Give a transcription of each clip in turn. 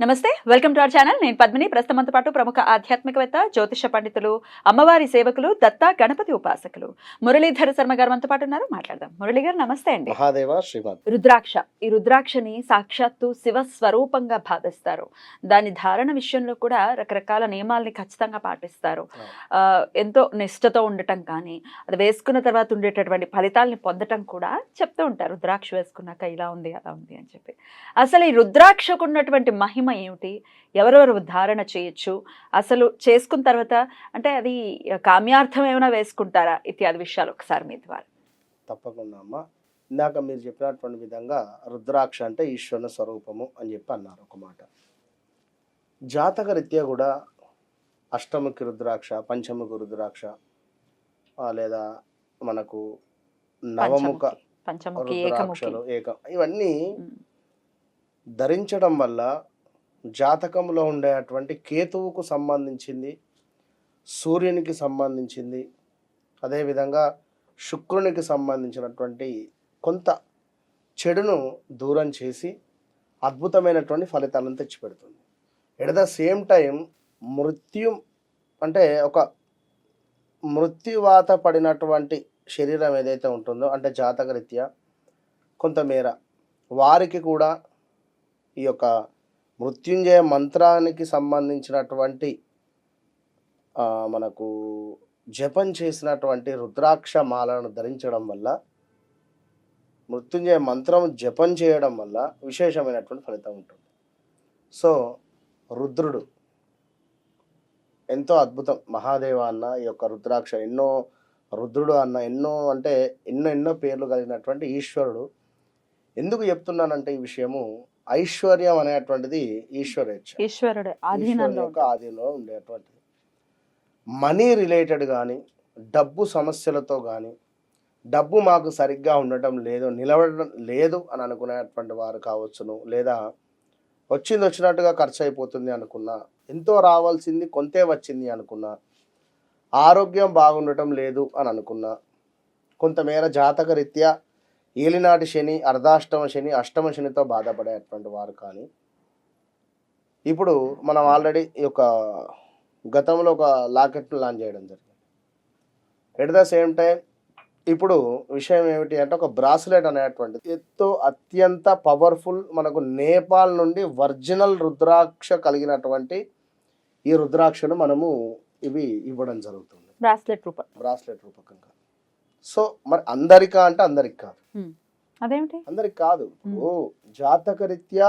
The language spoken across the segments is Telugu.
నమస్తే వెల్కమ్ టు అవర్ ఛానల్. నేను పద్మిని. ప్రస్తుతంతో పాటు ప్రముఖ ఆధ్యాత్మికవేత్త జ్యోతిష పండితులు అమ్మవారి సేవకులు దత్తా గణపతి ఉపాసకులు మురళీధర శర్మ గారు మనతో పాటు ఉన్నారు. మాట్లాడదాం. మురళి గారు నమస్తే అండి. మహాదేవ శ్రీమద్ రుద్రాక్ష. ఈ రుద్రాక్షని సాక్షాత్తు శివ స్వరూపంగా భావిస్తారు. దాని ధారణ విషయంలో కూడా రకరకాల నియమాల్ని ఖచ్చితంగా పాటిస్తారు. ఎంతో నిష్ఠతో ఉండటం కానీ అది వేసుకున్న తర్వాత ఉండేటటువంటి ఫలితాలని పొందటం కూడా చెప్తూ ఉంటారు. రుద్రాక్ష వేసుకున్నాక ఇలా ఉంది అలా ఉంది అని చెప్పి. అసలు ఈ రుద్రాక్షకు ఉన్నటువంటి మహిమ ఏమిటి? ఎవరెవరు ధారణ చేయొచ్చు? అసలు చేసుకున్న తర్వాత అంటే అది కామ్యార్థం ఏమైనా వేసుకుంటారా? ఇత్యాది విషయాలు ఒకసారి మీ ద్వారా. తప్పకుండా అమ్మ. ఇందాక మీరు చెప్పినటువంటి విధంగా రుద్రాక్ష అంటే ఈశ్వరుని స్వరూపము అని చెప్పి అన్నారు ఒక మాట. జాతక రీత్యా కూడా అష్టముఖి రుద్రాక్ష పంచముఖి రుద్రాక్ష లేదా మనకు నవముఖ రుద్రాక్షలు ఏక ఇవన్నీ ధరించడం వల్ల జాతకంలో ఉండేటువంటి కేతువుకు సంబంధించింది సూర్యునికి సంబంధించింది అదేవిధంగా శుక్రునికి సంబంధించినటువంటి కొంత చెడును దూరం చేసి అద్భుతమైనటువంటి ఫలితాలను తెచ్చిపెడుతుంది. ఎట్ ద సేమ్ టైం మృత్యు అంటే ఒక మృత్యువాత పడినటువంటి శరీరం ఏదైతే ఉంటుందో అంటే జాతకరీత్యా కొంతమేర వారికి కూడా ఈ యొక్క మృత్యుంజయ మంత్రానికి సంబంధించినటువంటి మనకు జపం చేసినటువంటి రుద్రాక్ష మాలను ధరించడం వల్ల మృత్యుంజయ మంత్రం జపం చేయడం వల్ల విశేషమైనటువంటి ఫలితం ఉంటుంది. సో రుద్రుడు ఎంతో అద్భుతం. మహాదేవ అన్న ఈ యొక్క రుద్రాక్ష ఎన్నో రుద్రుడు అన్న ఎన్నో అంటే ఎన్నో ఎన్నో పేర్లు కలిగినటువంటి ఈశ్వరుడు. ఎందుకు చెప్తున్నానంటే ఈ విషయము ఐశ్వర్యం అనేటువంటిది ఈశ్వరేచ్ఛ ఈశ్వరుడు ఆధీనంలో యొక్క ఆధీనంలో ఉండేటువంటిది. మనీ రిలేటెడ్ కానీ డబ్బు సమస్యలతో కానీ డబ్బు మాకు సరిగ్గా ఉండటం లేదు నిలబడడం లేదు అని అనుకునేటువంటి వారు కావచ్చును. లేదా వచ్చింది వచ్చినట్టుగా ఖర్చు అయిపోతుంది అనుకున్నా ఎంతో రావాల్సింది కొంతే వచ్చింది అనుకున్నా ఆరోగ్యం బాగుండటం లేదు అని అనుకున్నా కొంతమేర జాతక రీత్యా ఏలినాటి శని అర్ధాష్టమ శని అష్టమ శనితో బాధపడేటువంటి వారు కానీ ఇప్పుడు మనం ఆల్రెడీ ఈ యొక్క గతంలో ఒక లాకెట్ను లాంచ్ చేయడం జరిగింది. ఎట్ ద సేమ్ టైం ఇప్పుడు విషయం ఏమిటి అంటే ఒక బ్రాస్లెట్ అనేటువంటిది. ఎంతో అత్యంత పవర్ఫుల్ మనకు నేపాల్ నుండి ఒరిజినల్ రుద్రాక్ష కలిగినటువంటి ఈ రుద్రాక్షను మనము ఇవి ఇవ్వడం జరుగుతుంది. బ్రాస్లెట్ రూపం. బ్రాస్లెట్ రూపకంగా. సో మరి అందరికా అంటే అందరికి కాదు. అదేమిటి? అందరికి కాదు. ఇప్పుడు జాతకరీత్యా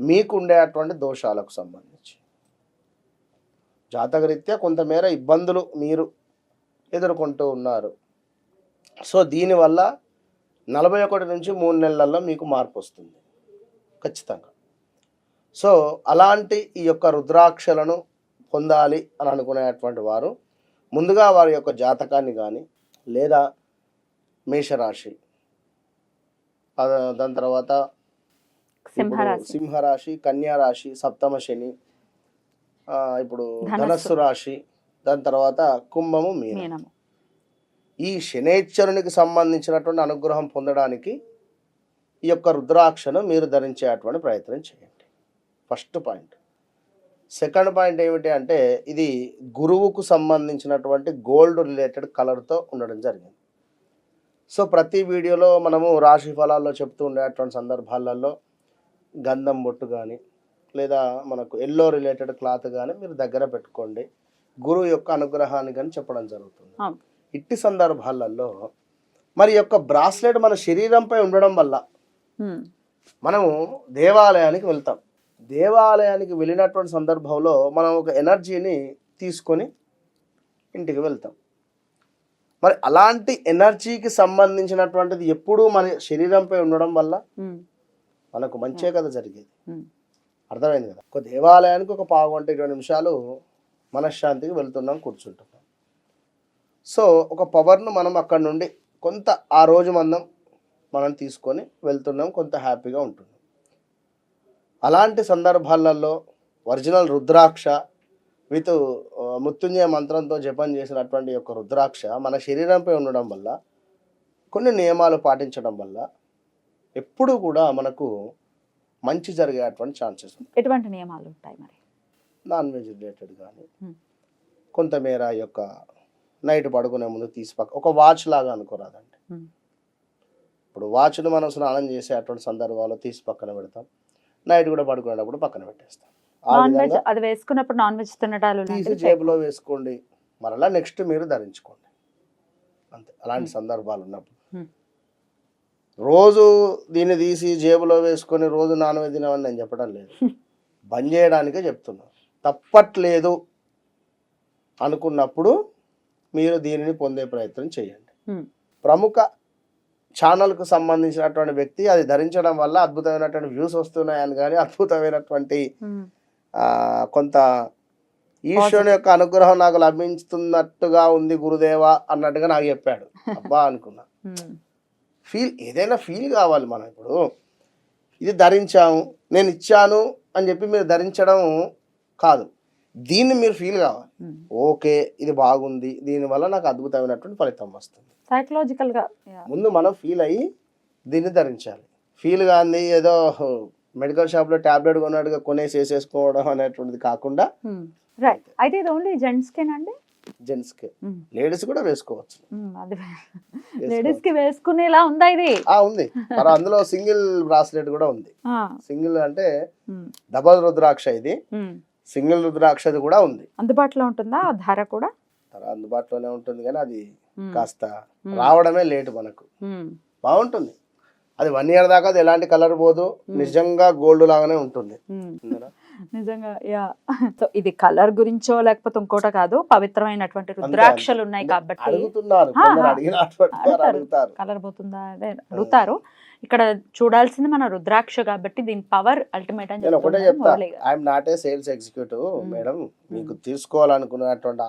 మీకు ఉండేటువంటి దోషాలకు సంబంధించి. జాతకరీత్యా కొంతమేర ఇబ్బందులు మీరు ఎదుర్కొంటూ ఉన్నారు. సో దీనివల్ల నలభై ఒకటి నుంచి మూడు నెలల్లో మీకు మార్పు వస్తుంది. ఖచ్చితంగా. సో అలాంటి ఈ యొక్క రుద్రాక్షలను పొందాలి అని అనుకునేటువంటి వారు ముందుగా వారి యొక్క జాతకాన్ని కానీ లేదా మేషరాశి. దాని తర్వాత సింహరాశి. సింహరాశి కన్యా రాశి సప్తమ శని ఇప్పుడు ధనస్సు. రాశి దాని తర్వాత కుంభము మీన. మీనము. ఈ శనేశ్వరునికి సంబంధించినటువంటి అనుగ్రహం పొందడానికి ఈ యొక్క రుద్రాక్షను మీరు ధరించేటువంటి ప్రయత్నం చేయండి. First point. సెకండ్ పాయింట్ ఏమిటి అంటే ఇది గురువుకు సంబంధించినటువంటి గోల్డ్ రిలేటెడ్ కలర్తో ఉండడం జరిగింది. సో ప్రతి వీడియోలో మనము రాశి ఫలాల్లో చెప్తూ ఉండేటువంటి సందర్భాలలో గంధం బొట్టు కానీ లేదా మనకు ఎల్లో రిలేటెడ్ క్లాత్ కానీ మీరు దగ్గర పెట్టుకోండి. గురువు యొక్క అనుగ్రహాన్ని కానీ చెప్పడం జరుగుతుంది. ఇట్టి సందర్భాలలో మరి యొక్క బ్రాస్లెట్ మన శరీరంపై ఉండడం వల్ల మనము దేవాలయానికి వెళ్తాం. దేవాలయానికి వెళ్ళినటువంటి సందర్భంలో మనం ఒక ఎనర్జీని తీసుకొని ఇంటికి వెళ్తాం. మరి అలాంటి ఎనర్జీకి సంబంధించినటువంటిది ఎప్పుడూ మన శరీరంపై ఉండడం వల్ల మనకు మంచే కదా జరిగేది. అర్థమైంది కదా? ఒక దేవాలయానికి ఒక పావు గంట ఇరవై నిమిషాలు మనశ్శాంతికి వెళ్తున్నాం కూర్చుంటున్నాం. సో ఒక పవర్ను మనం అక్కడ నుండి కొంత ఆ రోజు మందం మనం తీసుకొని వెళ్తున్నాం కొంత హ్యాపీగా ఉంటున్నాం. అలాంటి సందర్భాలలో ఒరిజినల్ రుద్రాక్ష విత్ మృత్యుంజయ మంత్రంతో జపం చేసినటువంటి యొక్క రుద్రాక్ష మన శరీరంపై ఉండడం వల్ల కొన్ని నియమాలు పాటించడం వల్ల ఎప్పుడూ కూడా మనకు మంచి జరిగేటువంటి ఛాన్సెస్ ఉంటాయి ఎటువంటి నియమాలు ఉంటాయి మరి నాన్ వెజ్ రిలేటెడ్ కానీ. కొంతమేర యొక్క నైట్ పడుకునే ముందు తీసి పక్క ఒక వాచ్ లాగా అనుకోరాదండి. ఇప్పుడు వాచ్ను మనం స్నానం చేసే అటువంటి సందర్భాల్లో తీసి పక్కన పెడతాం నైట్ కూడా పడుకునేటప్పుడు పక్కన పెట్టేస్తాం. ఆ నాన్ వెజ్ విధంగా అది వేసుకున్నప్పుడు నాన్ వెజ్ తినడాలు తీసి లాంటివి జేబులో వేసుకోండి. మరలా నెక్స్ట్ మీరు ధరించుకోండి. అంతే. అలాంటి. సందర్భాలు ఉన్నప్పుడు. రోజు దీన్ని తీసి జేబులో వేసుకొని రోజు నాన్ వెజ్ తినమని నేను చెప్పడం లేదు. బంద్ చేయడానికే చెప్తున్నాను తప్పట్లేదు అనుకున్నప్పుడు మీరు దీనిని పొందే ప్రయత్నం చేయండి. ప్రముఖ ఛానల్కు సంబంధించినటువంటి వ్యక్తి అది ధరించడం వల్ల అద్భుతమైనటువంటి వ్యూస్ వస్తున్నాయని కానీ అద్భుతమైనటువంటి కొంత ఈశ్వరుని యొక్క అనుగ్రహం నాకు లభించుతున్నట్టుగా ఉంది గురుదేవా అన్నట్టుగా నాకు చెప్పాడు. అబ్బా అనుకున్నా. ఫీల్ ఏదైనా ఫీల్ కావాలి మనం ఇప్పుడు. ఇది ధరించాము నేను ఇచ్చాను అని చెప్పి మీరు ధరించడం కాదు. దీన్ని మీరు ఫీల్ కావాలి. ఓకే ఇది బాగుంది దీనివల్ల నాకు అద్భుతమైనటువంటి ఫలితం వస్తుంది సైకలాజికల్గా yeah. ముందు మనం ఫీల్ అయ్యి దీన్ని ధరించాలి ఫీల్ కాంది ఏదో మెడికల్ షాప్లో ట్యాబ్లెట్ కొన్నట్టుగా కొనేసి వేసేసుకోవడం అనేటువంటిది కాకుండా. రైట్ అయితే ఇది ఓన్లీ జెంట్స్ Hmm. లేడీస్ కూడా వేసుకోవచ్చు అది లేడీస్కి వేసుకునేలా ఉందా ఇది ఆ ఉంది మరి అందులో సింగిల్ బ్రాస్లెట్ కూడా ఉంది. సింగిల్ అంటే. డబల్ రుద్రాక్ష ఇది. సింగిల్ రుద్రాక్షది కూడా ఉంది. అందుబాటులో ఉంటుందా? ఆ ధర కూడా? తర అందుబాటులోనే ఉంటుంది కానీ అది. కాస్త. రావడమే లేటు మనకు. బాగుంటుంది. అది వన్ ఇయర్ దాకా అది ఎలాంటి కలర్ పోదు నిజంగా గోల్డ్ లాగానే ఉంటుంది? నిజంగా యా. సో ఇది కలర్ గురించో లేకపోతే ఇంకోటో కాదు పవిత్రమైనటువంటి రుద్రాక్షలు ఉన్నాయి కాబట్టి. అడుగుతున్నారు. అడుగుతారు. కలర్ పోతుందా? అదే అడుగుతారు. ఇక్కడ చూడాల్సింది మన రుద్రాక్ష కాబట్టి దీని పవర్ అల్టిమేట్ అని ఒకటే చెప్తున్నాను చెప్తా. I'm not a sales executive. Madam మీకు తీసుకోవాలనుకున్నటువంటి